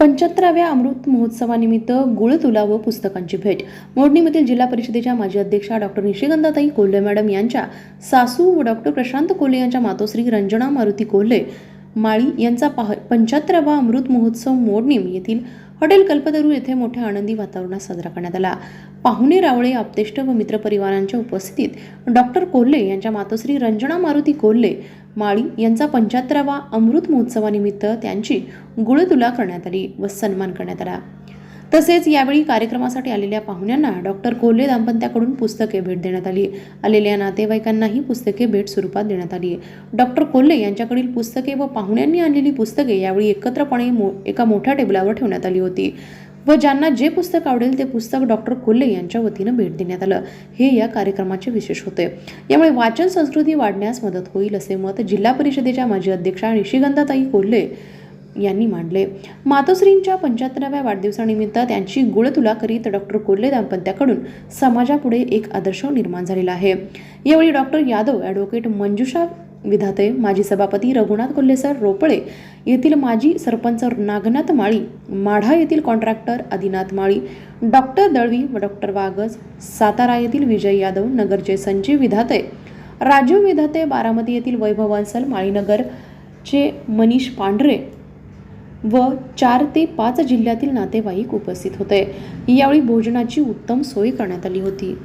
पंच्याहत्तराव्या अमृत महोत्सवानिमित्त गुळतुला व पुस्तकांची भेट. मोडणीमधील जिल्हा परिषदेच्या माजी अध्यक्षा डॉक्टर निशिगंधाताई कोल्हे मॅडम यांच्या सासू व डॉक्टर प्रशांत कोल्हे यांच्या मातोश्री रंजना मारुती कोल्हे माळी यांचा पाह पंच्याहत्तरावा अमृत महोत्सव मोडणीम येथील हॉटेल कल्पतरू येथे मोठ्या आनंदी वातावरणात साजरा करण्यात आला. पाहुणे रावळे आपतेष्ट व मित्रपरिवारांच्या उपस्थितीत डॉक्टर कोल्हे यांच्या मातोश्री रंजना मारुती कोल्हे माळी यांचा पंच्याहत्तरावा अमृत महोत्सवानिमित्त त्यांची गुळतुला करण्यात आली व सन्मान करण्यात आला. तसेच यावेळी कार्यक्रमासाठी आलेल्या पाहुण्यांना डॉक्टर कोल्हे दाम्पत्याकडून पुस्तके भेट देण्यात आली. आलेल्या नातेवाईकांनाही पुस्तके भेट स्वरूपात देण्यात आली. डॉक्टर कोल्हे यांच्याकडील पुस्तके व पाहुण्यांनी आणलेली पुस्तके यावेळी एकत्रपणे मो एका मोठ्या टेबलावर ठेवण्यात आली होती व ज्यांना जे पुस्तक आवडेल ते पुस्तक डॉक्टर कोल्हे यांच्या वतीनं भेट देण्यात आलं. हे या कार्यक्रमाचे विशेष होते. यामुळे वाचन संस्कृती वाढण्यास मदत होईल असे मत जिल्हा परिषदेच्या माजी अध्यक्षा निशिगंधाताई कोल्हे यांनी मांडले. मातोश्रींच्या पंच्याहत्तराव्या वाढदिवसानिमित्त त्यांची गुळतुला करीत डॉक्टर कोल्हे दाम्पत्याकडून समाजापुढे एक आदर्श निर्माण झालेला आहे. यावेळी डॉक्टर यादव ॲडव्होकेट मंजुषा विधाते माजी सभापती रघुनाथ कोल्हे सर रोपळे येथील माजी सरपंच नागनाथ माळी माढा येथील कॉन्ट्रॅक्टर आदिनाथ माळी डॉक्टर दळवी व डॉक्टर वागज सातारा येथील विजय यादव नगरचे संजीव विधाते राजीव विधाते बारामती येथील वैभव वंसल माळीनगरचे मनीष पांढरे व चार ते पाच जिल्ह्यातील नातेवाईक उपस्थित होते. यावेळी भोजनाची उत्तम सोय करण्यात आली होती.